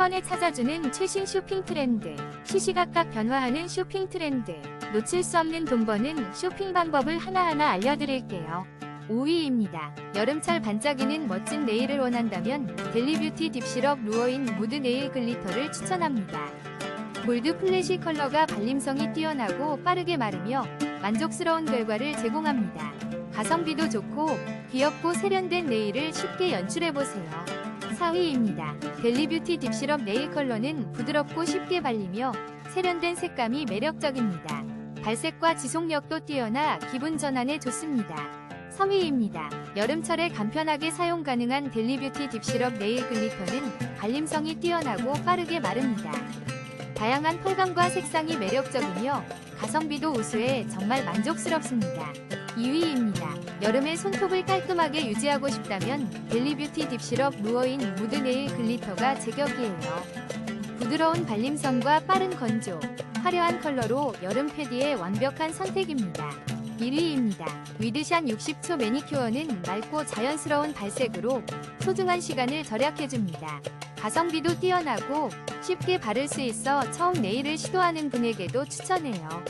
번에 찾아주는 최신 쇼핑 트렌드. 시시각각 변화하는 쇼핑 트렌드. 놓칠 수 없는 돈 버는 쇼핑 방법을 하나하나 알려드릴게요. 5위입니다. 여름철 반짝이는 멋진 네일을 원한다면 델리뷰티 딥시럽 루어인 무드 네일 글리터를 추천합니다. 골드 플래시 컬러가 발림성이 뛰어나고 빠르게 마르며 만족스러운 결과를 제공합니다. 가성비도 좋고 귀엽고 세련된 네일을 쉽게 연출해보세요. 4위입니다. 델리뷰티 딥시럽 네일 컬러는 부드럽고 쉽게 발리며 세련된 색감이 매력적입니다. 발색과 지속력도 뛰어나 기분 전환에 좋습니다. 3위입니다. 여름철에 간편하게 사용 가능한 델리뷰티 딥시럽 네일 글리터는 발림성이 뛰어나고 빠르게 마릅니다. 다양한 펄감과 색상이 매력적이며 가성비도 우수해 정말 만족스럽습니다. 2위입니다. 여름에 손톱을 깔끔하게 유지하고 싶다면 델리뷰티 딥시럽 루어인 무드 네일 글리터가 제격이에요. 부드러운 발림성과 빠른 건조, 화려한 컬러로 여름 패디의 완벽한 선택입니다. 1위입니다. 위드샷 60초 매니큐어는 맑고 자연스러운 발색으로 소중한 시간을 절약해줍니다. 가성비도 뛰어나고 쉽게 바를 수 있어 처음 네일을 시도하는 분에게도 추천해요.